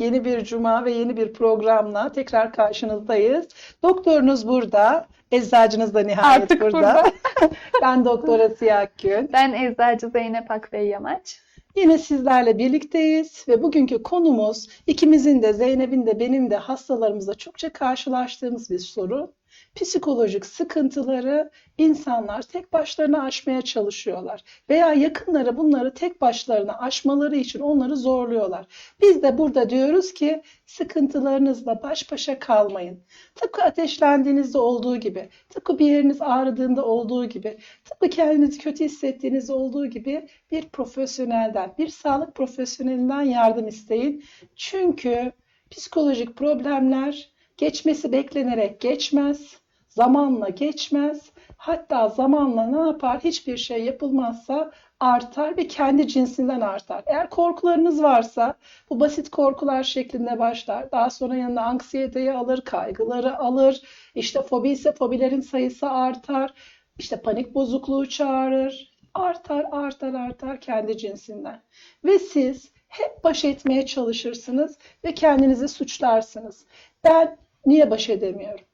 Yeni bir cuma ve yeni bir programla tekrar karşınızdayız. Doktorunuz burada, eczacınız da nihayet Artık burada. burada. Ben Doktor Asiye Akgün. Ben eczacı Zeynep Akbey Yamaç. Yine sizlerle birlikteyiz ve bugünkü konumuz ikimizin de Zeynep'in de benim de hastalarımızla çokça karşılaştığımız bir soru. Psikolojik sıkıntıları insanlar tek başlarına aşmaya çalışıyorlar veya yakınları bunları tek başlarına aşmaları için onları zorluyorlar. Biz de burada diyoruz ki sıkıntılarınızla baş başa kalmayın. Tıpkı ateşlendiğinizde olduğu gibi, tıpkı bir yeriniz ağrıdığında olduğu gibi, tıpkı kendinizi kötü hissettiğiniz olduğu gibi bir profesyonelden, bir sağlık profesyonelinden yardım isteyin. Çünkü psikolojik problemler geçmesi beklenerek geçmez, zamanla geçmez. Hatta zamanla ne yapar? Hiçbir şey yapılmazsa artar ve kendi cinsinden artar. Eğer korkularınız varsa bu basit korkular şeklinde başlar. Daha sonra yanına anksiyeteyi alır, kaygıları alır. İşte fobi ise fobilerin sayısı artar. İşte panik bozukluğu çağırır. Artar, artar, artar kendi cinsinden. Ve siz hep baş etmeye çalışırsınız ve kendinizi suçlarsınız. Ben niye baş edemiyorum?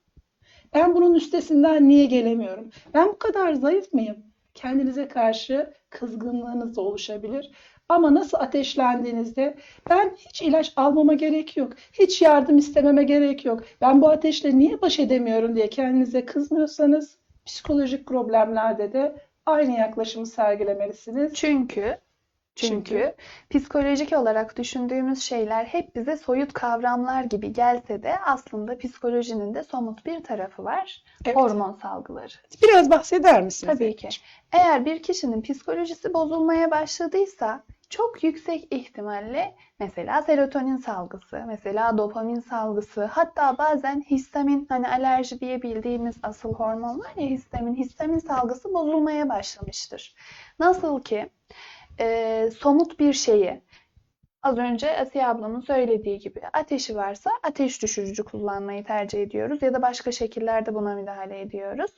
Ben bunun üstesinden niye gelemiyorum? Ben bu kadar zayıf mıyım? Kendinize karşı kızgınlığınız da oluşabilir. Ama nasıl ateşlendiğinizde ben hiç ilaç almama gerek yok. Hiç yardım istememe gerek yok. Ben bu ateşle niye baş edemiyorum diye kendinize kızmıyorsanız psikolojik problemlerde de aynı yaklaşımı sergilemelisiniz. Çünkü çünkü psikolojik olarak düşündüğümüz şeyler hep bize soyut kavramlar gibi gelse de aslında psikolojinin de somut bir tarafı var. Evet. Hormon salgıları. Biraz bahseder misiniz? Tabii ki. Eğer bir kişinin psikolojisi bozulmaya başladıysa çok yüksek ihtimalle mesela serotonin salgısı, mesela dopamin salgısı, hatta bazen histamin hani alerji diye bildiğimiz asıl hormon var ya histamin, histamin salgısı bozulmaya başlamıştır. Nasıl ki e, somut bir şeyi az önce Asiye ablamın söylediği gibi ateşi varsa ateş düşürücü kullanmayı tercih ediyoruz ya da başka şekillerde buna müdahale ediyoruz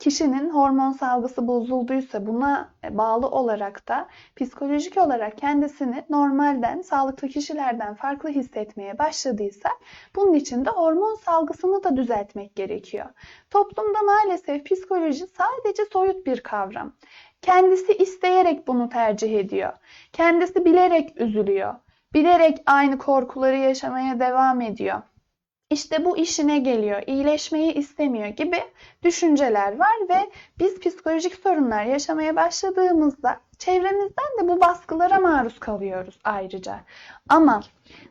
kişinin hormon salgısı bozulduysa buna bağlı olarak da psikolojik olarak kendisini normalden, sağlıklı kişilerden farklı hissetmeye başladıysa bunun için de hormon salgısını da düzeltmek gerekiyor. Toplumda maalesef psikoloji sadece soyut bir kavram. Kendisi isteyerek bunu tercih ediyor. Kendisi bilerek üzülüyor. Bilerek aynı korkuları yaşamaya devam ediyor. İşte bu işine geliyor, iyileşmeyi istemiyor gibi düşünceler var ve biz psikolojik sorunlar yaşamaya başladığımızda çevremizden de bu baskılara maruz kalıyoruz ayrıca. Ama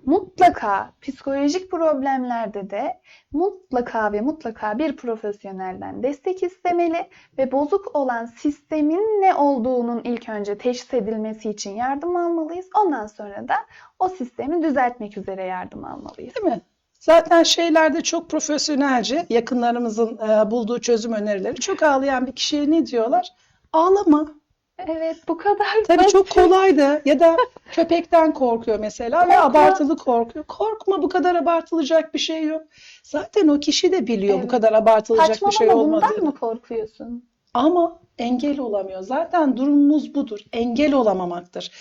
mutlaka psikolojik problemlerde de mutlaka ve mutlaka bir profesyonelden destek istemeli ve bozuk olan sistemin ne olduğunun ilk önce teşhis edilmesi için yardım almalıyız. Ondan sonra da o sistemi düzeltmek üzere yardım almalıyız. Değil mi? Zaten şeylerde çok profesyonelce yakınlarımızın e, bulduğu çözüm önerileri. Çok ağlayan bir kişiye ne diyorlar? Ağlama. Evet bu kadar Tabii basit. çok kolaydı. Ya da köpekten korkuyor mesela ve abartılı korkuyor. Korkma bu kadar abartılacak bir şey yok. Zaten o kişi de biliyor bu Evet. kadar abartılacak bir şey olmadığını. mı korkuyorsun? Ama engel olamıyor. Zaten durumumuz budur. Engel olamamaktır.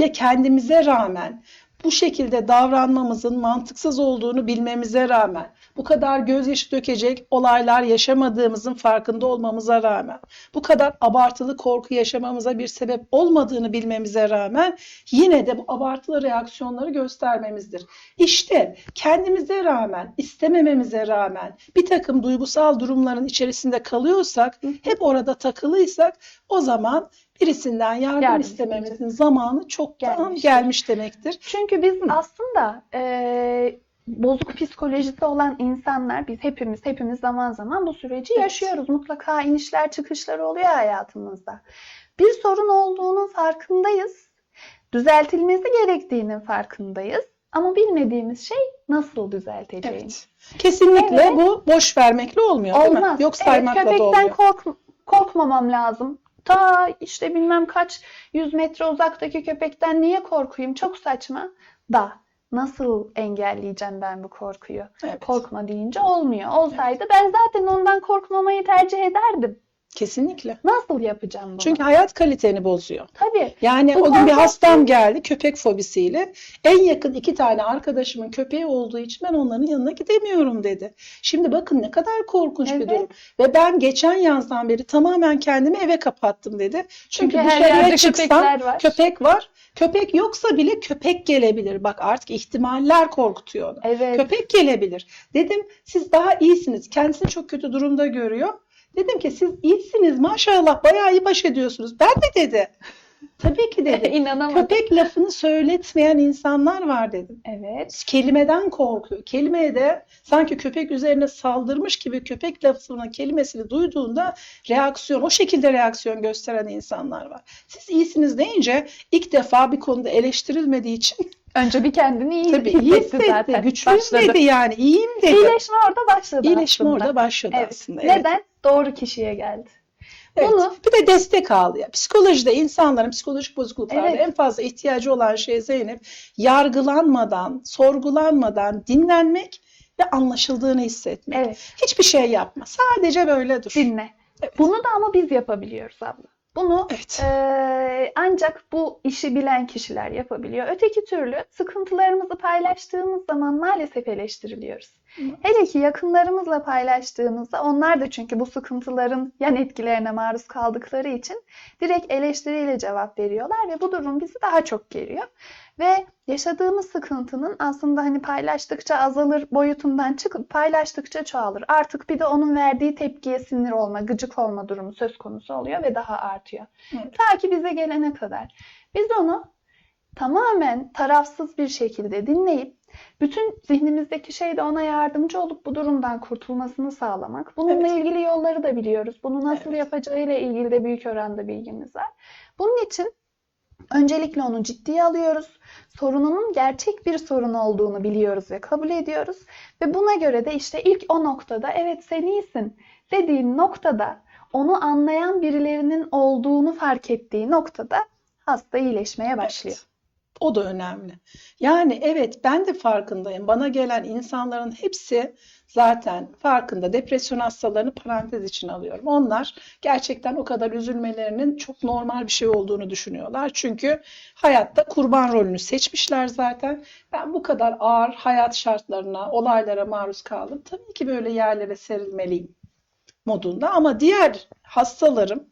Ve kendimize rağmen bu şekilde davranmamızın mantıksız olduğunu bilmemize rağmen, bu kadar gözyaşı dökecek olaylar yaşamadığımızın farkında olmamıza rağmen, bu kadar abartılı korku yaşamamıza bir sebep olmadığını bilmemize rağmen yine de bu abartılı reaksiyonları göstermemizdir. İşte kendimize rağmen, istemememize rağmen bir takım duygusal durumların içerisinde kalıyorsak, hep orada takılıysak o zaman birisinden yardım, Yardım istememizin zamanı çoktan Gelmiştir. gelmiş demektir. Çünkü biz aslında eee, bozuk psikolojisi olan insanlar, biz hepimiz hepimiz zaman zaman bu süreci Evet. yaşıyoruz. Mutlaka inişler çıkışlar oluyor hayatımızda. Bir sorun olduğunun farkındayız. Düzeltilmesi gerektiğinin farkındayız. Ama bilmediğimiz şey nasıl düzelteceğimiz. Evet. Kesinlikle Evet. bu boş vermekle olmuyor değil mi? Olmaz. Yok Evet, saymakla da köpekten olmuyor. kork korkmamam lazım. Ta işte bilmem kaç yüz metre uzaktaki köpekten niye korkuyum? Çok saçma. Da nasıl engelleyeceğim ben bu korkuyu? Evet. Korkma deyince olmuyor. Olsaydı ben zaten ondan korkmamayı tercih ederdim. Kesinlikle. Nasıl yapacağım bunu? Çünkü hayat kaliteni bozuyor. Tabii. Yani Bu o gün bir hastam geldi köpek fobisiyle. En yakın iki tane arkadaşımın köpeği olduğu için ben onların yanına gidemiyorum dedi. Şimdi bakın ne kadar korkunç bir Evet. durum. Ve ben geçen yazdan beri tamamen kendimi eve kapattım dedi. Çünkü, Çünkü her dışarıya yerde çıksam var. köpek var. Köpek yoksa bile köpek gelebilir. Bak artık ihtimaller korkutuyor onu. Evet. Köpek gelebilir. Dedim siz daha iyisiniz. Kendisini çok kötü durumda görüyor. Dedim ki siz iyisiniz maşallah bayağı iyi baş ediyorsunuz. Ben de dedi. Tabii ki dedi. İnanamadım. Köpek lafını söyletmeyen insanlar var dedim. Evet. Kelimeden korkuyor. Kelimeye de sanki köpek üzerine saldırmış gibi köpek lafını kelimesini duyduğunda reaksiyon, o şekilde reaksiyon gösteren insanlar var. Siz iyisiniz deyince ilk defa bir konuda eleştirilmediği için Önce bir kendini iyi tabii iyi hissetti hissetti, zaten. güçlüyüm Başladı. dedi yani, iyiyim dedi. İyileşme orada başladı İyileşme aslında. orada başladı Evet. aslında. Evet. Neden? Doğru kişiye geldi. Evet. Bunu- Bir de destek aldı ya. Psikolojide insanların psikolojik bozukluklarda Evet. en fazla ihtiyacı olan şey Zeynep yargılanmadan, sorgulanmadan dinlenmek ve anlaşıldığını hissetmek. Evet. Hiçbir şey yapma. Sadece böyle dur. Dinle. Evet. Bunu da ama biz yapabiliyoruz abla. Bunu Evet. eee, ancak bu işi bilen kişiler yapabiliyor. Öteki türlü sıkıntılarımızı paylaştığımız zaman maalesef eleştiriliyoruz. Hele ki yakınlarımızla paylaştığımızda onlar da çünkü bu sıkıntıların yan etkilerine maruz kaldıkları için direkt eleştiriyle cevap veriyorlar ve bu durum bizi daha çok geriyor. Ve yaşadığımız sıkıntının aslında hani paylaştıkça azalır boyutundan çıkıp paylaştıkça çoğalır. Artık bir de onun verdiği tepkiye sinir olma, gıcık olma durumu söz konusu oluyor ve daha artıyor. Evet. Ta ki bize gelene kadar. Biz onu tamamen tarafsız bir şekilde dinleyip bütün zihnimizdeki şey de ona yardımcı olup bu durumdan kurtulmasını sağlamak. Bununla Evet. ilgili yolları da biliyoruz. Bunu nasıl Evet. yapacağıyla ilgili de büyük oranda bilgimiz var. Bunun için öncelikle onu ciddiye alıyoruz. Sorununun gerçek bir sorun olduğunu biliyoruz ve kabul ediyoruz. Ve buna göre de işte ilk o noktada evet sen iyisin dediğin noktada onu anlayan birilerinin olduğunu fark ettiği noktada hasta iyileşmeye başlıyor. O da önemli. Yani evet ben de farkındayım. Bana gelen insanların hepsi zaten farkında. Depresyon hastalarını parantez için alıyorum. Onlar gerçekten o kadar üzülmelerinin çok normal bir şey olduğunu düşünüyorlar. Çünkü hayatta kurban rolünü seçmişler zaten. Ben bu kadar ağır hayat şartlarına, olaylara maruz kaldım. Tabii ki böyle yerlere serilmeliyim modunda ama diğer hastalarım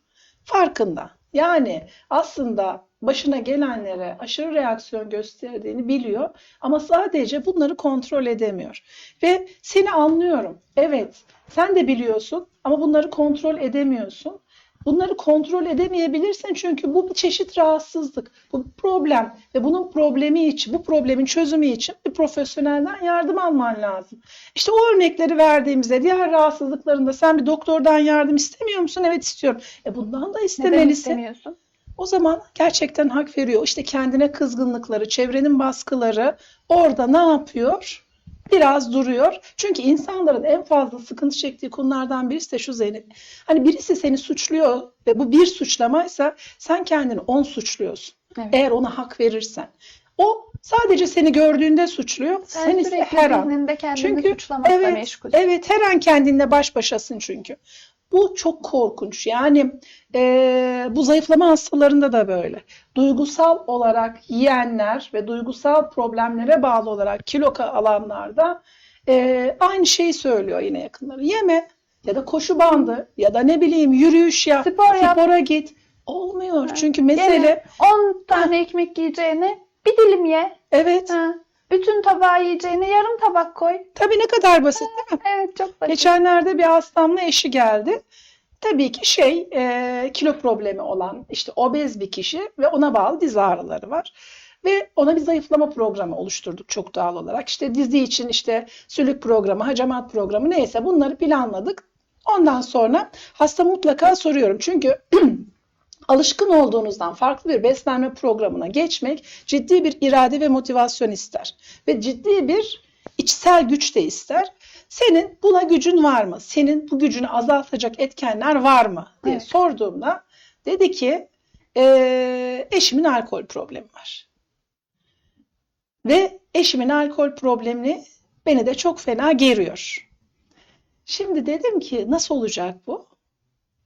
farkında. Yani aslında başına gelenlere aşırı reaksiyon gösterdiğini biliyor ama sadece bunları kontrol edemiyor. Ve seni anlıyorum. Evet, sen de biliyorsun ama bunları kontrol edemiyorsun. Bunları kontrol edemeyebilirsin çünkü bu bir çeşit rahatsızlık, bu bir problem ve bunun problemi için, bu problemin çözümü için bir profesyonelden yardım alman lazım. İşte o örnekleri verdiğimizde diğer rahatsızlıklarında sen bir doktordan yardım istemiyor musun? Evet istiyorum. E bundan da Neden istemelisin. istemiyorsun? O zaman gerçekten hak veriyor. İşte kendine kızgınlıkları, çevrenin baskıları orada ne yapıyor? Biraz duruyor. Çünkü insanların en fazla sıkıntı çektiği konulardan birisi de şu Zeynep. Hani birisi seni suçluyor ve bu bir suçlamaysa sen kendini on suçluyorsun. Evet. Eğer ona hak verirsen. O sadece seni gördüğünde suçluyor. Sen Sen ise her an. kendini Çünkü suçlamakla evet, meşgul. Evet her an kendinle baş başasın çünkü. Bu çok korkunç. Yani eee, bu zayıflama hastalarında da böyle. Duygusal olarak yiyenler ve duygusal problemlere bağlı olarak kilo alanlarda eee, aynı şeyi söylüyor yine yakınları. Yeme ya da koşu bandı ya da ne bileyim yürüyüş yap, Spor yap. spora git. Olmuyor. Ha, Çünkü mesele Yeme. 10 tane ekmek yiyeceğine bir dilim ye. evet Ha. Bütün tabağı yiyeceğine yarım tabak koy. tabii ne kadar basit değil mi? Evet çok basit. Geçenlerde bir hastamla eşi geldi. Tabii ki şey e, kilo problemi olan işte obez bir kişi ve ona bağlı diz ağrıları var. Ve ona bir zayıflama programı oluşturduk çok doğal olarak. İşte dizi için işte sülük programı, hacamat programı neyse bunları planladık. Ondan sonra hasta mutlaka soruyorum. Çünkü alışkın olduğunuzdan farklı bir beslenme programına geçmek ciddi bir irade ve motivasyon ister. Ve ciddi bir içsel güç de ister. Senin buna gücün var mı? Senin bu gücünü azaltacak etkenler var mı? diye Evet. sorduğumda dedi ki "Eee, eşimin alkol problemi var. Ve eşimin alkol problemi beni de çok fena geriyor. Şimdi dedim ki nasıl olacak bu?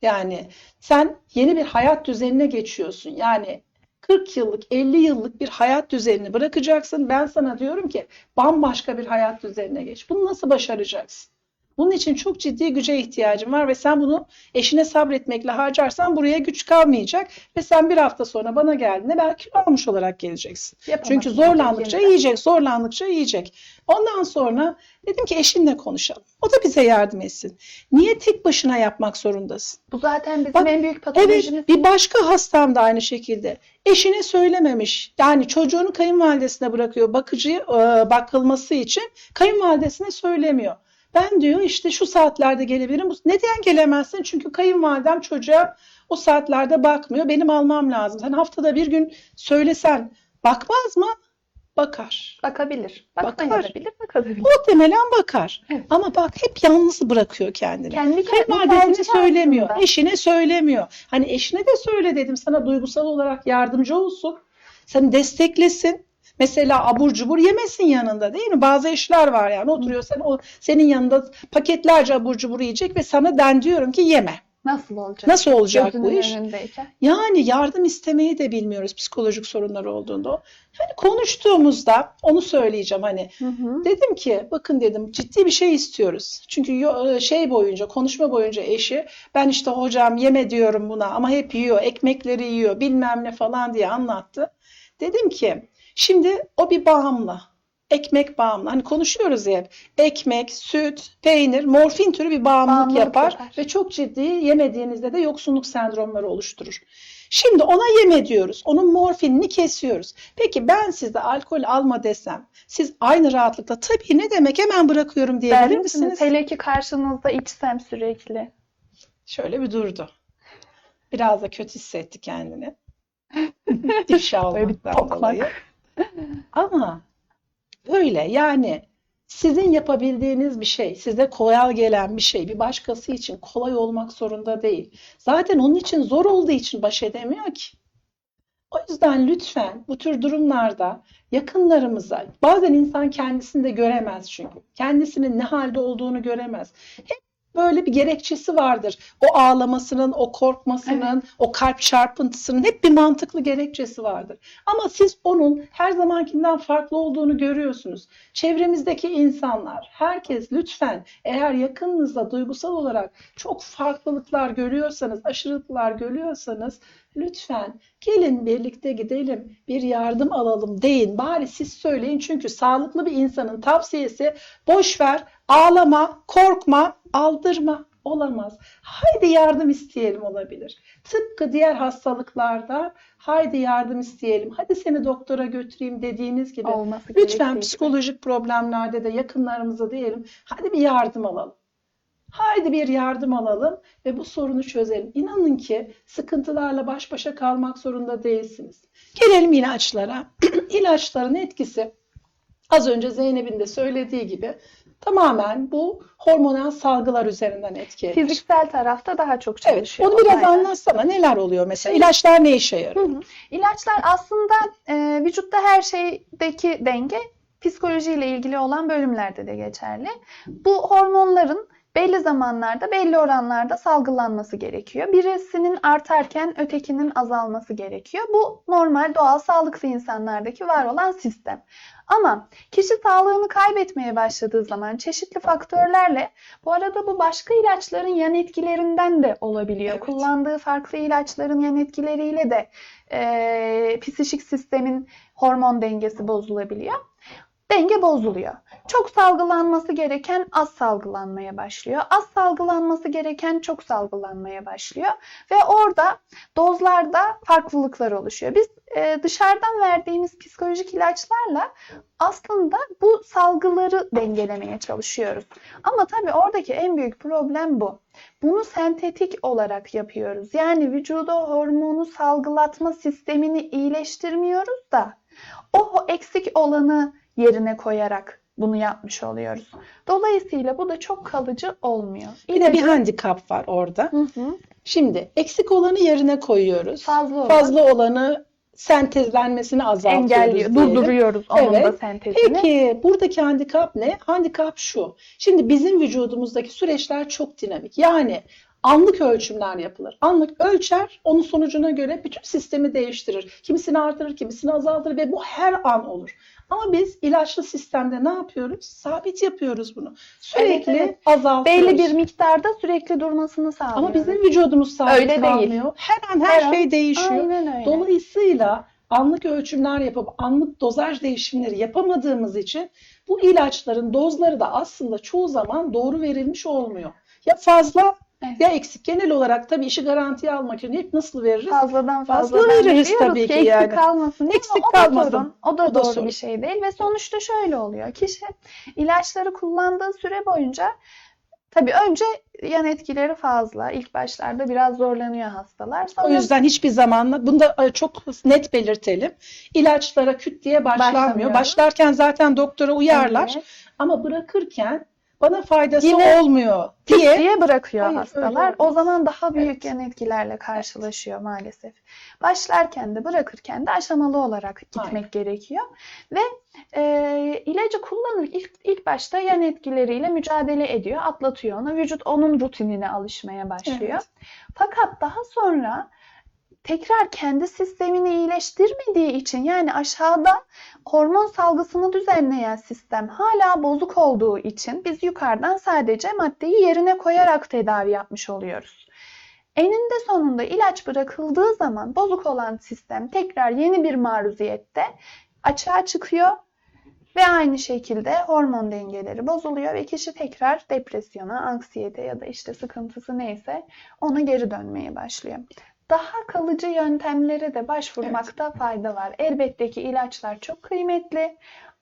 Yani sen yeni bir hayat düzenine geçiyorsun. Yani 40 yıllık, 50 yıllık bir hayat düzenini bırakacaksın. Ben sana diyorum ki bambaşka bir hayat düzenine geç. Bunu nasıl başaracaksın? Bunun için çok ciddi güce ihtiyacın var ve sen bunu eşine sabretmekle harcarsan buraya güç kalmayacak ve sen bir hafta sonra bana geldiğinde belki almış olarak geleceksin. Yapamazsın Çünkü zorlandıkça yeniden. yiyecek, zorlandıkça yiyecek. Ondan sonra dedim ki eşinle konuşalım. O da bize yardım etsin. Niye tek başına yapmak zorundasın? Bu zaten bizim Bak, en büyük Evet, patolojimiz. bir başka hastam da aynı şekilde. Eşine söylememiş. Yani çocuğunu kayınvalidesine bırakıyor bakıcı bakılması için kayınvalidesine söylemiyor. Ben diyor işte şu saatlerde gelebilirim. Neden gelemezsin? Çünkü kayınvalidem çocuğa o saatlerde bakmıyor. Benim almam lazım. Sen haftada bir gün söylesen bakmaz mı? Bakar. Bakabilir. Bakmayabilir, bakabilir. Muhtemelen bakar. Evet. Ama bak hep yalnız bırakıyor kendini. Kendi kendine Kayınvalidesine söylemiyor, aslında. eşine söylemiyor. Hani eşine de söyle dedim sana duygusal olarak yardımcı olsun. Seni desteklesin. Mesela abur cubur yemesin yanında değil mi? Bazı eşler var yani oturuyor sen o senin yanında paketlerce abur cubur yiyecek ve sana ben diyorum ki yeme. Nasıl olacak? Nasıl olacak bu Gözünün iş? önündeyken. Yani yardım istemeyi de bilmiyoruz psikolojik sorunlar olduğunda. Hani konuştuğumuzda onu söyleyeceğim hani Hı hı. Dedim ki bakın dedim ciddi bir şey istiyoruz. Çünkü yo- şey boyunca konuşma boyunca eşi ben işte hocam yeme diyorum buna ama hep yiyor ekmekleri yiyor bilmem ne falan diye anlattı. Dedim ki şimdi o bir bağımlı. Ekmek bağımlı. Hani konuşuyoruz ya hep. Ekmek, süt, peynir, morfin türü bir bağımlılık Bağımlılık yapar yapar. ve çok ciddi yemediğinizde de yoksunluk sendromları oluşturur. Şimdi ona yeme diyoruz. Onun morfinini kesiyoruz. Peki ben size alkol alma desem, siz aynı rahatlıkla tabii ne demek hemen bırakıyorum diyebilir misiniz? misiniz? Hele ki karşınızda içsem sürekli. Şöyle bir durdu. Biraz da kötü hissetti kendini. İfşa olmaktan dolayı. Ama öyle yani sizin yapabildiğiniz bir şey, size kolay gelen bir şey bir başkası için kolay olmak zorunda değil. Zaten onun için zor olduğu için baş edemiyor ki. O yüzden lütfen bu tür durumlarda yakınlarımıza, bazen insan kendisini de göremez çünkü. Kendisinin ne halde olduğunu göremez. Hep böyle bir gerekçesi vardır. O ağlamasının, o korkmasının, o kalp çarpıntısının hep bir mantıklı gerekçesi vardır. Ama siz onun her zamankinden farklı olduğunu görüyorsunuz. Çevremizdeki insanlar, herkes lütfen eğer yakınınızda duygusal olarak çok farklılıklar görüyorsanız, aşırılıklar görüyorsanız lütfen gelin birlikte gidelim, bir yardım alalım deyin. Bari siz söyleyin çünkü sağlıklı bir insanın tavsiyesi boş ver, ağlama, korkma, aldırma olamaz. Haydi yardım isteyelim olabilir. Tıpkı diğer hastalıklarda haydi yardım isteyelim, hadi seni doktora götüreyim dediğiniz gibi. Olması Lütfen gibi. psikolojik problemlerde de yakınlarımıza diyelim, hadi bir yardım alalım. Haydi bir yardım alalım ve bu sorunu çözelim. İnanın ki sıkıntılarla baş başa kalmak zorunda değilsiniz. Gelelim ilaçlara. İlaçların etkisi az önce Zeynep'in de söylediği gibi tamamen bu hormonal salgılar üzerinden etki eder. Fiziksel tarafta daha çok Evet, çalışıyor. onu biraz olaylar. anlatsana. Neler oluyor mesela? İlaçlar ne işe Hı yarıyor? hı. İlaçlar aslında e, vücutta her şeydeki denge psikolojiyle ilgili olan bölümlerde de geçerli. Bu hormonların belli zamanlarda, belli oranlarda salgılanması gerekiyor. Birisinin artarken ötekinin azalması gerekiyor. Bu normal, doğal, sağlıklı insanlardaki var olan sistem. Ama kişi sağlığını kaybetmeye başladığı zaman çeşitli faktörlerle, bu arada bu başka ilaçların yan etkilerinden de olabiliyor. Evet. Kullandığı farklı ilaçların yan etkileriyle de e, psikik sistemin hormon dengesi bozulabiliyor. Denge bozuluyor. Çok salgılanması gereken az salgılanmaya başlıyor. Az salgılanması gereken çok salgılanmaya başlıyor. Ve orada dozlarda farklılıklar oluşuyor. Biz e, dışarıdan verdiğimiz psikolojik ilaçlarla aslında bu salgıları dengelemeye çalışıyoruz. Ama tabii oradaki en büyük problem bu. Bunu sentetik olarak yapıyoruz. Yani vücuda hormonu salgılatma sistemini iyileştirmiyoruz da o eksik olanı yerine koyarak bunu yapmış oluyoruz. Dolayısıyla bu da çok kalıcı olmuyor. Bir de bir handikap var orada. Hı hı. Şimdi eksik olanı yerine koyuyoruz. Fazla olan Fazla olanı sentezlenmesini azaltıyoruz engelliyor, diyelim. durduruyoruz onun da Evet. sentezini. Peki buradaki handikap ne? Handikap şu. Şimdi bizim vücudumuzdaki süreçler çok dinamik. Yani Anlık ölçümler yapılır. Anlık ölçer, onun sonucuna göre bütün sistemi değiştirir. Kimisini artırır, kimisini azaltır ve bu her an olur. Ama biz ilaçlı sistemde ne yapıyoruz? Sabit yapıyoruz bunu. Sürekli evet. azaltıyoruz. Belli bir miktarda sürekli durmasını sağlıyor. Ama bizim vücudumuz sabit Öyle değil. kalmıyor. Her an her, Her an- şey değişiyor. Aynen öyle. Dolayısıyla anlık ölçümler yapıp anlık dozaj değişimleri yapamadığımız için bu ilaçların dozları da aslında çoğu zaman doğru verilmiş olmuyor. Ya fazla Evet. ya eksik. Genel olarak tabii işi garantiye almak için hep nasıl veririz? Fazladan Fazla fazladan veririz tabii ki ki eksik yani. kalmasın Eksik o da kalmasın. sorun. O da O da doğru sorun. bir şey değil ve sonuçta şöyle oluyor. Kişi ilaçları kullandığı süre boyunca tabii önce yan etkileri fazla. İlk başlarda biraz zorlanıyor hastalar. Sonra O yüzden hiçbir zaman bunu da e, çok net belirtelim. İlaçlara küt diye başlanmıyor. Başlamıyor. Başlarken zaten doktora uyarlar Evet, ama bırakırken bana faydası Yine olmuyor diye diye bırakıyor Hayır, hastalar. O zaman daha büyük Evet. yan etkilerle karşılaşıyor maalesef. Başlarken de bırakırken de aşamalı olarak gitmek Aynen. gerekiyor. Ve e, ilacı kullanır ilk, ilk başta yan etkileriyle mücadele ediyor, atlatıyor onu. Vücut onun rutinine alışmaya başlıyor. Evet. Fakat daha sonra tekrar kendi sistemini iyileştirmediği için yani aşağıda hormon salgısını düzenleyen sistem hala bozuk olduğu için biz yukarıdan sadece maddeyi yerine koyarak tedavi yapmış oluyoruz. Eninde sonunda ilaç bırakıldığı zaman bozuk olan sistem tekrar yeni bir maruziyette açığa çıkıyor ve aynı şekilde hormon dengeleri bozuluyor ve kişi tekrar depresyona, anksiyete ya da işte sıkıntısı neyse ona geri dönmeye başlıyor. Daha kalıcı yöntemlere de başvurmakta fayda var. Elbette ki ilaçlar çok kıymetli.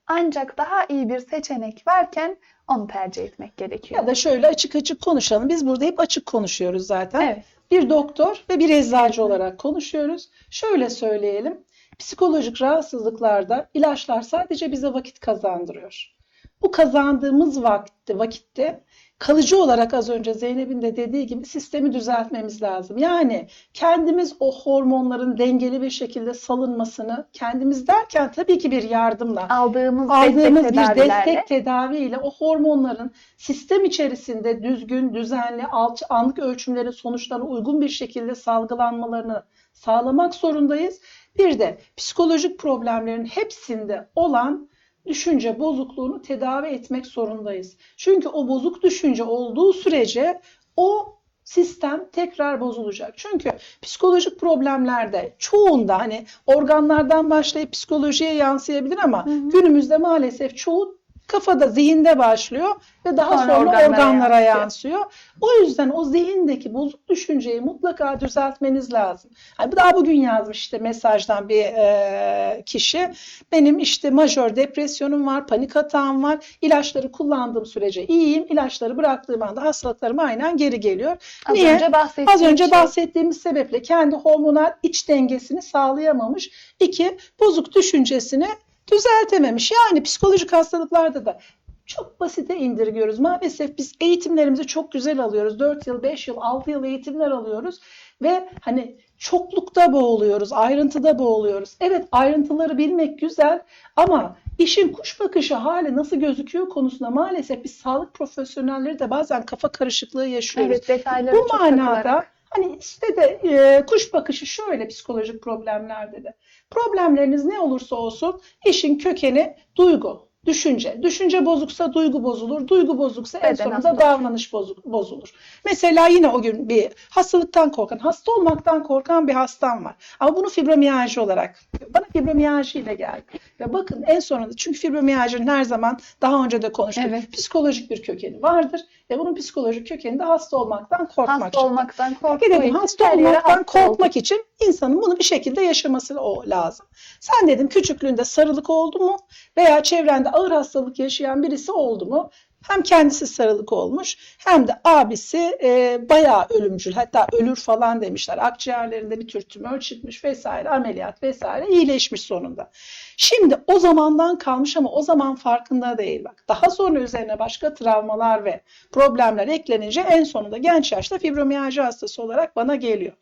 Ancak daha iyi bir seçenek varken onu tercih etmek gerekiyor. ya da şöyle açık açık konuşalım. Biz burada hep açık konuşuyoruz zaten. Evet. Bir doktor ve bir eczacı olarak konuşuyoruz. Şöyle söyleyelim. Psikolojik rahatsızlıklarda ilaçlar sadece bize vakit kazandırıyor. Bu kazandığımız vakitte, vakitte kalıcı olarak az önce Zeynep'in de dediği gibi sistemi düzeltmemiz lazım. Yani kendimiz o hormonların dengeli bir şekilde salınmasını kendimiz derken tabii ki bir yardımla Aldığımız, aldığımız destek bir destek tedaviyle o hormonların sistem içerisinde düzgün, düzenli, alç- anlık ölçümlerin sonuçlarına uygun bir şekilde salgılanmalarını sağlamak zorundayız. Bir de psikolojik problemlerin hepsinde olan düşünce bozukluğunu tedavi etmek zorundayız. Çünkü o bozuk düşünce olduğu sürece o sistem tekrar bozulacak. Çünkü psikolojik problemlerde çoğunda hani organlardan başlayıp psikolojiye yansıyabilir ama Hı hı. günümüzde maalesef çoğu kafada, zihinde başlıyor ve daha Sonra sonra, organlara organlara, yansıyor. yansıyor. O yüzden o zihindeki bozuk düşünceyi mutlaka düzeltmeniz lazım. Hani bu daha bugün yazmış işte mesajdan bir e, kişi. Benim işte majör depresyonum var, panik atağım var. İlaçları kullandığım sürece iyiyim. İlaçları bıraktığım anda hastalıklarım aynen geri geliyor. az Niye? önce bahsettiğim Az önce şey. bahsettiğimiz sebeple kendi hormonal iç dengesini sağlayamamış. İki, bozuk düşüncesini düzeltememiş. Yani psikolojik hastalıklarda da çok basite indirgiyoruz. Maalesef biz eğitimlerimizi çok güzel alıyoruz. 4 yıl, 5 yıl, 6 yıl eğitimler alıyoruz ve hani çoklukta boğuluyoruz, ayrıntıda boğuluyoruz. Evet ayrıntıları bilmek güzel ama işin kuş bakışı hali nasıl gözüküyor konusunda maalesef biz sağlık profesyonelleri de bazen kafa karışıklığı yaşıyoruz. Evet detayları Bu manada takılarak. Hani işte de e, kuş bakışı şöyle psikolojik problemlerde de. Problemleriniz ne olursa olsun işin kökeni duygu, düşünce. Düşünce bozuksa duygu bozulur, duygu bozuksa en Beden sonunda hastalığı. davranış bozuk, bozulur. Mesela yine o gün bir hastalıktan korkan, hasta olmaktan korkan bir hastam var. Ama bunu fibromiyalji olarak, bana fibromiyalji ile geldi. Ve bakın en sonunda çünkü fibromiyajinin her zaman daha önce de konuştuk. Evet. Psikolojik bir kökeni vardır ve bunun psikolojik kökeni de hasta olmaktan korkmak. Hasta olmaktan korktuğu Dedim hasta olmaktan hasta oldu. korkmak için insanın bunu bir şekilde yaşaması o lazım. Sen dedim küçüklüğünde sarılık oldu mu veya çevrende ağır hastalık yaşayan birisi oldu mu? Hem kendisi sarılık olmuş hem de abisi e, bayağı ölümcül hatta ölür falan demişler. Akciğerlerinde bir tür tümör çıkmış vesaire ameliyat vesaire iyileşmiş sonunda. Şimdi o zamandan kalmış ama o zaman farkında değil bak. Daha sonra üzerine başka travmalar ve problemler eklenince en sonunda genç yaşta fibromiyalji hastası olarak bana geliyor.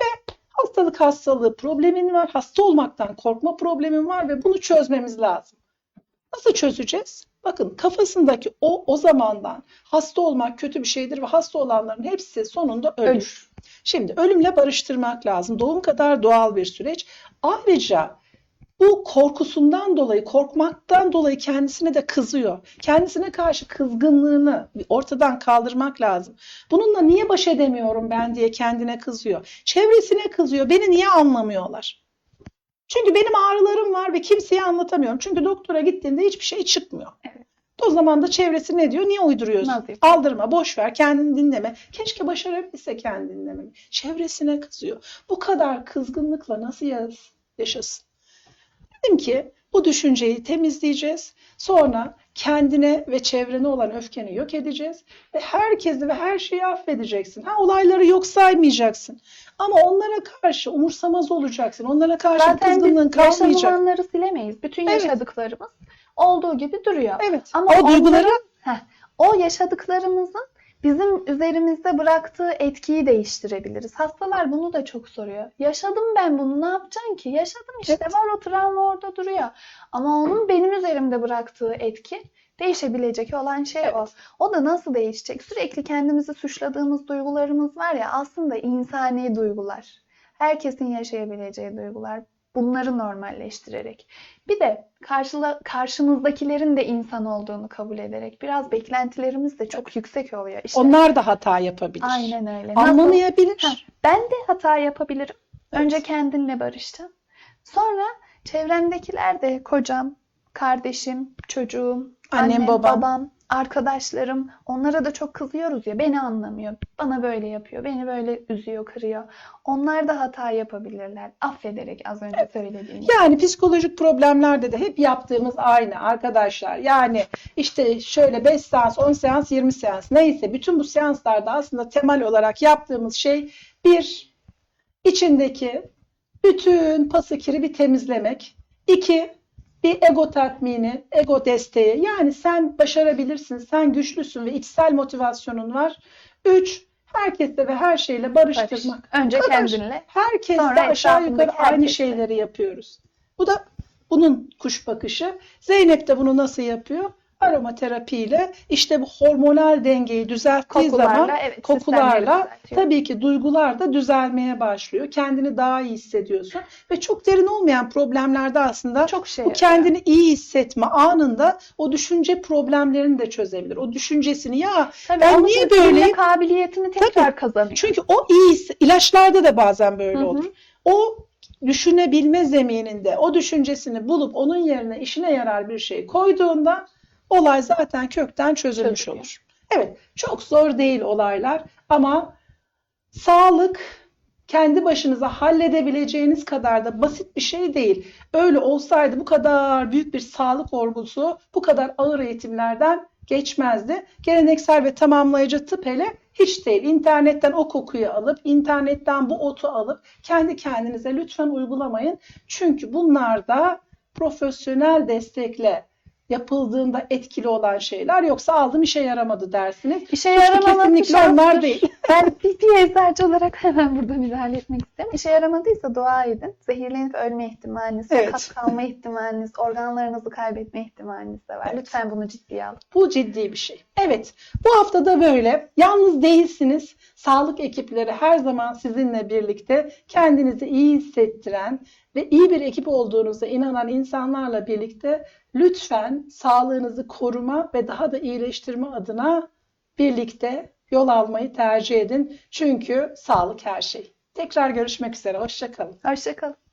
Ve hastalık hastalığı problemin var, hasta olmaktan korkma problemin var ve bunu çözmemiz lazım. Nasıl çözeceğiz? Bakın kafasındaki o o zamandan hasta olmak kötü bir şeydir ve hasta olanların hepsi sonunda ölür. Ölür. Şimdi ölümle barıştırmak lazım. Doğum kadar doğal bir süreç. Ayrıca bu korkusundan dolayı, korkmaktan dolayı kendisine de kızıyor. Kendisine karşı kızgınlığını ortadan kaldırmak lazım. Bununla niye baş edemiyorum ben diye kendine kızıyor. Çevresine kızıyor. Beni niye anlamıyorlar? Çünkü benim ağrılarım var ve kimseye anlatamıyorum. Çünkü doktora gittiğinde hiçbir şey çıkmıyor. Evet. O zaman da çevresi ne diyor? Niye uyduruyorsun? Yapayım? Aldırma, boş ver, kendini dinleme. Keşke başarabilse kendini dinlemeyi. Çevresine kızıyor. Bu kadar kızgınlıkla nasıl yaşasın? Dedim ki bu düşünceyi temizleyeceğiz. Sonra kendine ve çevrene olan öfkeni yok edeceğiz. Ve herkesi ve her şeyi affedeceksin. Ha, olayları yok saymayacaksın. Ama onlara karşı umursamaz olacaksın. Onlara karşı Zaten kızgınlığın kalmayacak. yaşanılanları silemeyiz. Bütün Evet. yaşadıklarımız olduğu gibi duruyor. Evet. Ama o duyguları onların- heh, o yaşadıklarımızın bizim üzerimizde bıraktığı etkiyi değiştirebiliriz. Hastalar bunu da çok soruyor. Yaşadım ben bunu ne yapacaksın ki? Yaşadım işte Evet. var o travma orada duruyor. Ama onun benim üzerimde bıraktığı etki değişebilecek olan şey o. Evet. O da nasıl değişecek? Sürekli kendimizi suçladığımız duygularımız var ya aslında insani duygular. Herkesin yaşayabileceği duygular. Bunları normalleştirerek. Bir de karşıla, karşımızdakilerin de insan olduğunu kabul ederek biraz beklentilerimiz de çok yüksek oluyor. İşte onlar da hata yapabilir. aynen öyle. Nasıl? Anlamayabilir. Ha, ben de hata yapabilirim. Evet. Önce kendinle barışacağım. Sonra çevremdekiler de kocam, kardeşim, çocuğum, Annem, annem, babam. babam, arkadaşlarım. Onlara da çok kızıyoruz ya. Beni anlamıyor. Bana böyle yapıyor. Beni böyle üzüyor, kırıyor. Onlar da hata yapabilirler. Affederek az önce söylediğim gibi. Yani psikolojik problemlerde de hep yaptığımız aynı arkadaşlar. Yani işte şöyle 5 seans, 10 seans, 20 seans neyse bütün bu seanslarda aslında temel olarak yaptığımız şey bir içindeki bütün pasikiri bir temizlemek. İki bir ego tatmini, ego desteği. Yani sen başarabilirsin, sen güçlüsün ve içsel motivasyonun var. Üç, herkesle ve her şeyle barıştırmak. Önce Bu kadar. kendinle. Herkes Sonra de aşağı yukarı etrafındaki aynı herkesle. şeyleri yapıyoruz. Bu da bunun kuş bakışı. Zeynep de bunu nasıl yapıyor? Aromaterapiyle işte bu hormonal dengeyi düzelttiği Kokularla, zaman evet, kokularla tabii ki duygular da düzelmeye başlıyor. Kendini daha iyi hissediyorsun ve çok derin olmayan problemlerde aslında Çok şey bu kendini iyi hissetme anında o düşünce problemlerini de çözebilir. O düşüncesini ya Tabii ben niye böyleyim? kabiliyetini tekrar kazanıyor. Çünkü o iyi ilaçlarda da bazen böyle Hı hı. olur. O düşünebilme zemininde o düşüncesini bulup onun yerine işine yarar bir şey koyduğunda olay zaten kökten çözülmüş Çözülüyor. olur. Evet, çok zor değil olaylar ama sağlık kendi başınıza halledebileceğiniz kadar da basit bir şey değil. Öyle olsaydı bu kadar büyük bir sağlık olgusu bu kadar ağır eğitimlerden geçmezdi. Geleneksel ve tamamlayıcı tıp hele hiç değil. İnternetten o kokuyu alıp, internetten bu otu alıp kendi kendinize lütfen uygulamayın. Çünkü bunlar da profesyonel destekle yapıldığında etkili olan şeyler. Yoksa aldım işe yaramadı dersiniz. İşe yaramaması kesinlikle onlar değil. Ben bir, eczacı olarak hemen burada müdahale etmek isterim. İşe yaramadıysa dua edin. Zehirlenip ölme ihtimaliniz, Evet. sakat kalma ihtimaliniz, organlarınızı kaybetme ihtimaliniz de var. Evet. Lütfen bunu ciddiye alın. Bu ciddi bir şey. Evet, bu hafta da böyle. Yalnız değilsiniz. Sağlık ekipleri her zaman sizinle birlikte kendinizi iyi hissettiren ve iyi bir ekip olduğunuza inanan insanlarla birlikte lütfen sağlığınızı koruma ve daha da iyileştirme adına birlikte yol almayı tercih edin. Çünkü sağlık her şey. Tekrar görüşmek üzere. Hoşçakalın. Hoşçakalın.